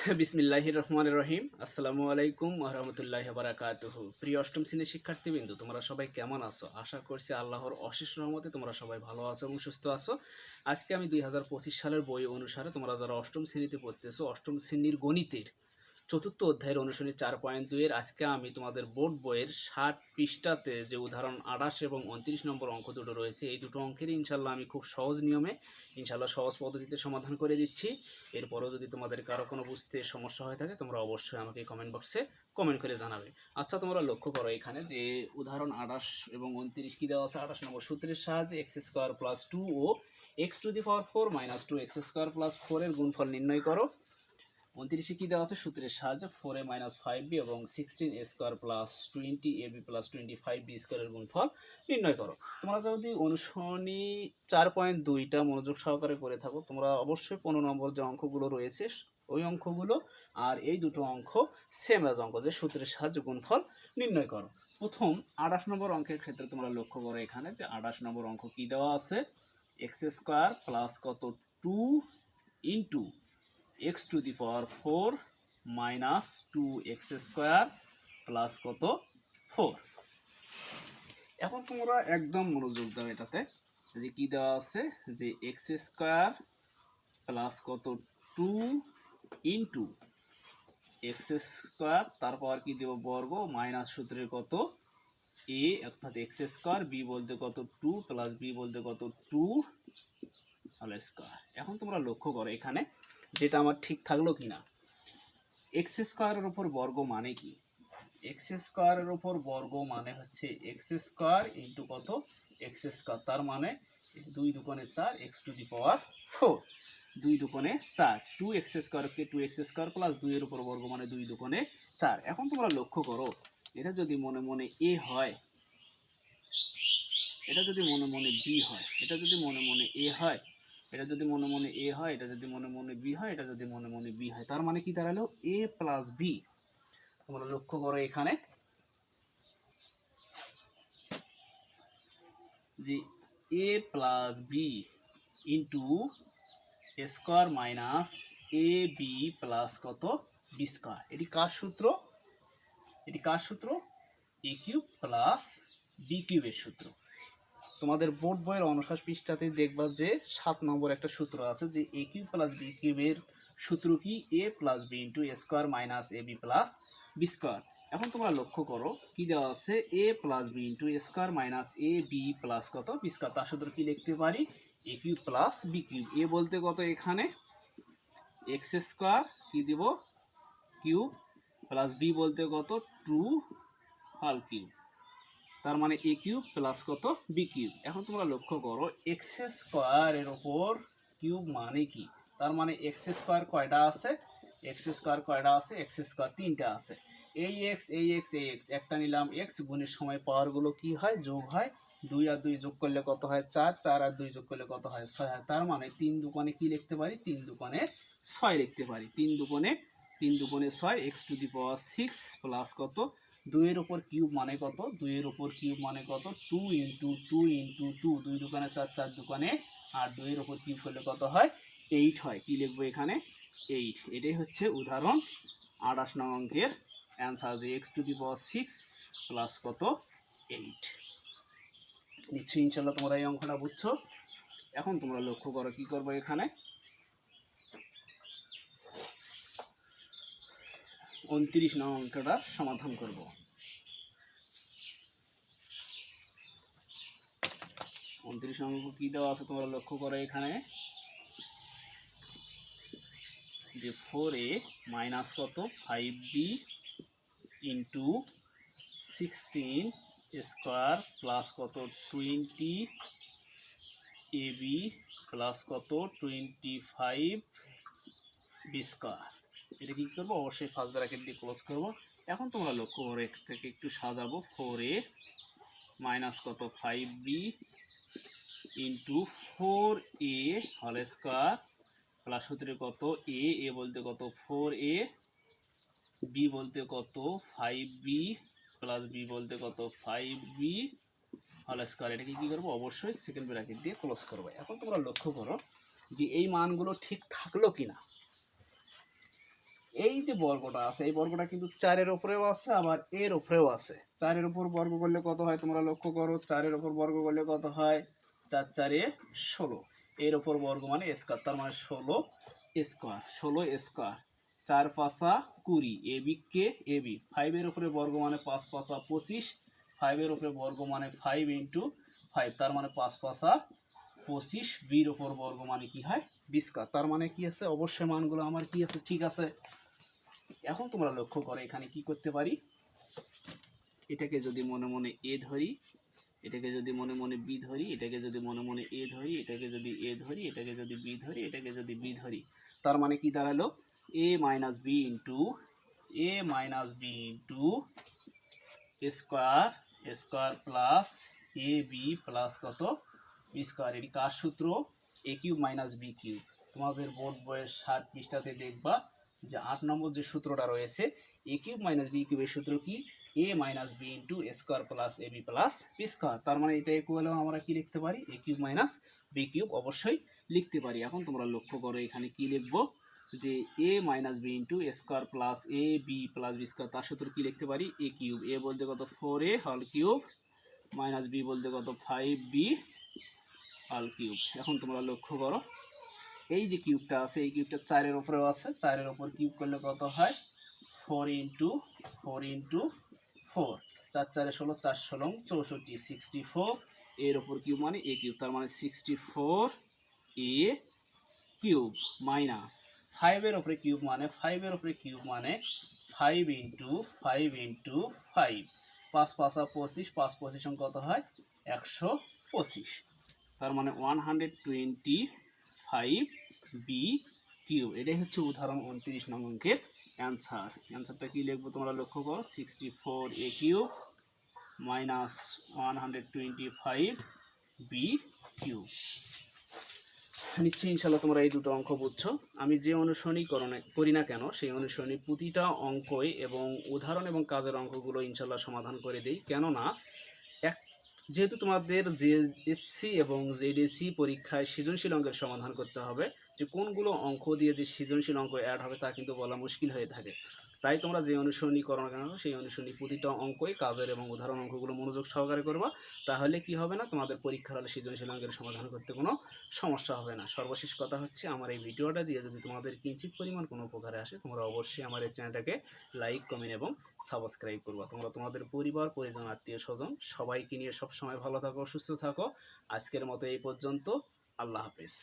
বিসমিল্লাহ রহমান রহিম। আসসালামু আলাইকুম রহমতুল্লাহ বারাকাত প্রিয় অষ্টম শ্রেণির শিক্ষার্থীবৃন্দ, তোমরা সবাই কেমন আছো? আশা করছি আল্লাহর অশেষ রহমতে তোমরা সবাই ভালো আছো এবং সুস্থ আছো। আজকে আমি দুই হাজার পঁচিশ সালের বই অনুসারে তোমরা যারা অষ্টম শ্রেণীতে পড়তেছো, অষ্টম শ্রেণির গণিতের চতুর্থ অধ্যায়ের অনুশীলনী চার পয়েন্ট দুইয়ের আজকে আমি তোমাদের বোর্ড বইয়ের ষাট পৃষ্ঠাতে যে উদাহরণ আঠাশ এবং উনত্রিশ নম্বর অঙ্ক দুটো রয়েছে, এই দুটো অঙ্কেরই ইনশাল্লাহ আমি খুব সহজ নিয়মে ইনশাল্লাহ সহজ পদ্ধতিতে সমাধান করে দিচ্ছি। এরপরও যদি তোমাদের কারও কোনো বুঝতে সমস্যা হয়ে থাকে, তোমরা অবশ্যই আমাকে কমেন্ট বক্সে কমেন্ট করে জানাবে। আচ্ছা তোমরা লক্ষ্য করো এখানে যে উদাহরণ আঠাশ এবং উনত্রিশ কী দেওয়া আছে? আঠাশ নম্বর সূত্রের সাহায্যে x square plus two O x to the power four minus two x square plus ফোরের গুণফল নির্ণয় করো। উনত্রিশে কী দেওয়া আছে? সূত্রের সাহায্যে four a minus five b এবং sixteen a square plus twenty a b plus twenty five b স্কোয়ারের গুণফল নির্ণয় করো। তোমরা যদি অনুসরণী চার পয়েন্ট দুইটা মনোযোগ সহকারে করে থাকো, তোমরা অবশ্যই পনেরো নম্বর যে অঙ্কগুলো রয়েছে, ওই অঙ্কগুলো আর এই দুটো অঙ্ক সেম অ্যাজ অঙ্ক, যে সূত্রের সাহায্যে গুণফল নির্ণয় করো। প্রথম আঠাশ নম্বর অঙ্কের ক্ষেত্রে তোমরা লক্ষ্য করো এখানে যে আঠাশ নম্বর অঙ্ক কী দেওয়া আছে? এক্স স্কোয়ার প্লাস কত? Two into x to the power four minus two x square plus কত ফোর এখন তোমরা একদম মনোযোগ দাও এটাতে, যে কি দেওয়া আছে, যে এক্স স্কোয়ার প্লাস কত টু ইন্টু এক্স স্কোয়ার তারপর কি দেব বর্গ? মাইনাস সূত্রের কত এ অর্থাৎ এক্স স্কোয়ার বি বলতে কত টু প্লাস বি বলতে কত টু হল স্কোয়ার এখন তোমরা লক্ষ্য করো এখানে যেটা আমার ঠিক থাকল কি না এক্স স্কোয়ারের ওপর বর্গ মানে কি? এক্স স্কোয়ারের ওপর বর্গ মানে হচ্ছে এক্স স্কোয়ার ইন্টু কত? এক্স স্কোয়ার তার মানে দুই দুকোণে চার x to the power four দুই দুকোণে চার। টু এক্স স্কোয়ারকে টু এক্স স্কোয়ার প্লাস দুইয়ের উপর বর্গ মানে দুই দুকোণে চার। এখন তোমরা লক্ষ্য করো, এটা যদি মনে মনে এ হয়, এটা যদি মনে মনে বি হয়, এটা যদি মনে মনে এ হয় এটা যদি মনে মনে এ হয়, এটা যদি মনে মনে বি হয়, এটা যদি মনে মনে বি হয়, তার মানে কি দাঁড়াল? এ প্লাস বি তোমরা লক্ষ্য করো এখানে। যে a plus b into square minus a b plus কত? বি স্কোয়ার এটি কার সূত্র? এটি কার সূত্র? এ কিউব প্লাস বি কিউবের সূত্র। তোমাদের বোর্ড বইয়ের অনুসাস পৃষ্ঠাতে দেখবা যে সাত নম্বর একটা সূত্র আছে যে এ কিউ প্লাস বি কিউবের সূত্র কি? A plus b into square minus a b plus b square এখন তোমরা লক্ষ্য করো, কি দেওয়া আছে? A plus b into square minus a b plus কত? বি স্কোয়ার তার সূত্র কি লিখতে পারি? A cube plus b cube. A বলতে কত এখানে? এক্স স্কোয়ার কি দিব? কিউব প্লাস বি বলতে কত? টু হল কিউব। তার মানে এ কিউব প্লাস কত বি কিউব এখন তোমরা লক্ষ্য করো এক্স স্কোয়ারের ওপর কিউব মানে কি? তার মানে এক্স স্কোয়ার কয়টা আছে? এক্স স্কোয়ার কয়টা আছে? এক্স স্কোয়ার তিনটা আছে। এই এক্স এই এক্স এই এক্স একটা নিলাম এক্স গুণের সময় পাওয়ারগুলো কি হয়? যোগ হয়। দুই আর দুই যোগ করলে কত হয়? চার চার আর দুই যোগ করলে কত হয়? ছয় হয়। তার মানে তিন দোকানে কি লিখতে পারি? তিন দোকানে ছয় লিখতে পারি। তিন দোকানে তিন দুগুণে ছয় x to the power six plus কত? দুইয়ের ওপর কিউব মানে কত? দুইয়ের ওপর কিউব মানে কত? Two into two into two দুই দোকানে চার চার দোকানে আর দুইয়ের ওপর কিউব করলে কত হয়? এইট হয়। কি লিখব এখানে? এইট এটাই হচ্ছে উদাহরণ আঠাশ নং অঙ্কের অ্যান্সার যে x to the power six plus কত? এইট নিশ্চয়ই ইনশাল্লাহ তোমরা এই অঙ্কটা বুঝছ। এখন তোমরা লক্ষ্য করো কি করব এখানে? উনত্রিশ নং অঙ্কটা সমাধান করব। উনত্রিশ অঙ্ক কি দেওয়া আছে তোমরা লক্ষ্য করো এখানে? যে ফোর এ মাইনাস কত? Five b into sixteen square plus কত? টোয়েন্টি এ বি প্লাস কত? টোয়েন্টি ফাইভ বি স্কোয়ার এটা কি করব? অবশ্যই ফার্স্ট ব্র্যাকেট দিয়ে ক্লোজ করব। এখন তোমরা লক্ষ্য করো, এটাকে একটু সাজাবো। ফোর এ মাইনাস কত? Five b into four a হল স্কোয়ার প্লাস সূত্রে কত? এ এ বলতে কত? ফোর এ বি বলতে কত? ফাইভ বি প্লাস বি বলতে কত? ফাইভ বি হল স্কোয়ার এটাকে কী করব? অবশ্যই সেকেন্ড ব্র্যাকেট দিয়ে ক্লোজ করব। এখন তোমরা লক্ষ্য করো যে এই মানগুলো ঠিক থাকল কি না এই যে বর্গটা আছে, এই বর্গটা কিন্তু চারের উপরেও আছে, আবার এর উপরেও আছে। চারের উপর বর্গ করলে কত হয় তোমরা লক্ষ্য করো, চারের উপর বর্গ করলে কত হয়? চার চারে ষোলো। এর উপর বর্গ মানে স্কোয়ার তার মানে ষোলো স্কোয়ার ষোলো স্কোয়ার চার পাঁচা কুড়ি, A B K, A B. ফাইভের উপরে বর্গ মানে পাঁচ পাঁচা পঁচিশ। ফাইভের উপরে বর্গ মানে ফাইভ ইন্টু ফাইভ তার মানে পাঁচ পাঁচা পঁচিশ। বির উপর বর্গ মানে কি হয়? বিস্কার তার মানে কি আছে? অবশ্যই মানগুলো আমার কি আছে? ঠিক আছে। এখন তোমরা লক্ষ্য করো এখানে কি করতে পারি? এটাকে যদি মনে মনে এ ধরি, এটাকে যদি মনে মনে বি ধরি, এটাকে যদি মনে মনে এ ধরি, এটাকে যদি এ ধরি, এটাকে যদি বি ধরি, এটাকে যদি বি ধরি। তার মানে কি দাঁড়াল? A minus b into a minus b into square square plus a b plus কত? বি স্কোয়ার এটি কার সূত্র? A cube minus b cube তোমাদের বোর্ড বইয়ের ষাট পৃষ্ঠাতে দেখবা যে আট নম্বর যে সূত্রটা রয়েছে এ কিউব মাইনাস বি কিউবের সূত্র কি? A minus b into square plus a b plus b square তার মানে এটা ইকুয়াল আমরা কি লিখতে পারি? A cube minus b cube অবশ্যই লিখতে পারি। এখন তোমরা লক্ষ্য করো এখানে কি লিখব? যে a minus b into square plus a b plus b square তার সূত্র কি লিখতে পারি? এ কিউব। এ বলতে কত? ফোর এ হল কিউব মাইনাস বি বলতে কত? ফাইভ বি হল কিউব এখন তোমরা লক্ষ্য করো এই যে কিউবটা আছে, এই কিউবটা চারের উপরেও আছে। চারের উপর কিউব করলে কত হয়? Four into four into four চার চারে ষোলো, চার ষোলো, চৌষট্টি সিক্সটি ফোর এর ওপর কিউব মানে এ কিউব, তার মানে sixty four a cube minus ফাইভের ওপরে কিউব মানে ফাইভের ওপরে কিউব মানে five into five into five পাঁচ পাঁচা পঁচিশ, পাঁচ পঁচিশ কত হয়? একশো পঁচিশ। তার মানে one hundred twenty five b cube এটাই হচ্ছে উদাহরণ উনত্রিশ নং অঙ্কের অ্যান্সার অ্যান্সারটা কি লিখব তোমরা লক্ষ্য করো? Sixty four a cube minus one hundred twenty five b cube নিশ্চয়ই ইনশাল্লাহ তোমরা এই দুটো অঙ্ক বুঝছ। আমি যে অনুসরণই করো না করি না কেন, সেই অনুসরণী প্রতিটা অঙ্কই এবং উদাহরণ এবং কাজের অঙ্কগুলো ইনশাল্লাহ সমাধান করে দিই। কেননা, এক যেহেতু তোমাদের জেএসসি এবং জেডিএসসি পরীক্ষায় সৃজনশীল অঙ্কের সমাধান করতে হবে যে কোনগুলো অঙ্ক দিয়ে যে সৃজনশীল অঙ্ক অ্যাড হবে তা কিন্তু বলা মুশকিল হয়ে থাকে। তাই তোমরা যে অনুসরণী করো না কেন, সেই অনুসরণী প্রতিটা অঙ্কই কাজের এবং উদাহরণ অঙ্কগুলো মনোযোগ সহকারে করবা। তাহলে কি হবে না, তোমাদের পরীক্ষার হলে সৃজনশীল অঙ্কের সমাধান করতে কোনো সমস্যা হবে না। সর্বশেষ কথা হচ্ছে, আমার এই ভিডিওটা দিয়ে যদি তোমাদের কিঞ্চিত পরিমাণ কোনো উপকারে আসে, তোমরা অবশ্যই আমার এই চ্যানেলটাকে লাইক কমেন্ট এবং সাবস্ক্রাইব করবা। তোমরা তোমাদের পরিবার, পরিজন, আত্মীয়, স্বজন সবাইকে নিয়ে সবসময় ভালো থাকো, সুস্থ থাকো। আজকের মতো এই পর্যন্ত। আল্লাহ হাফেজ।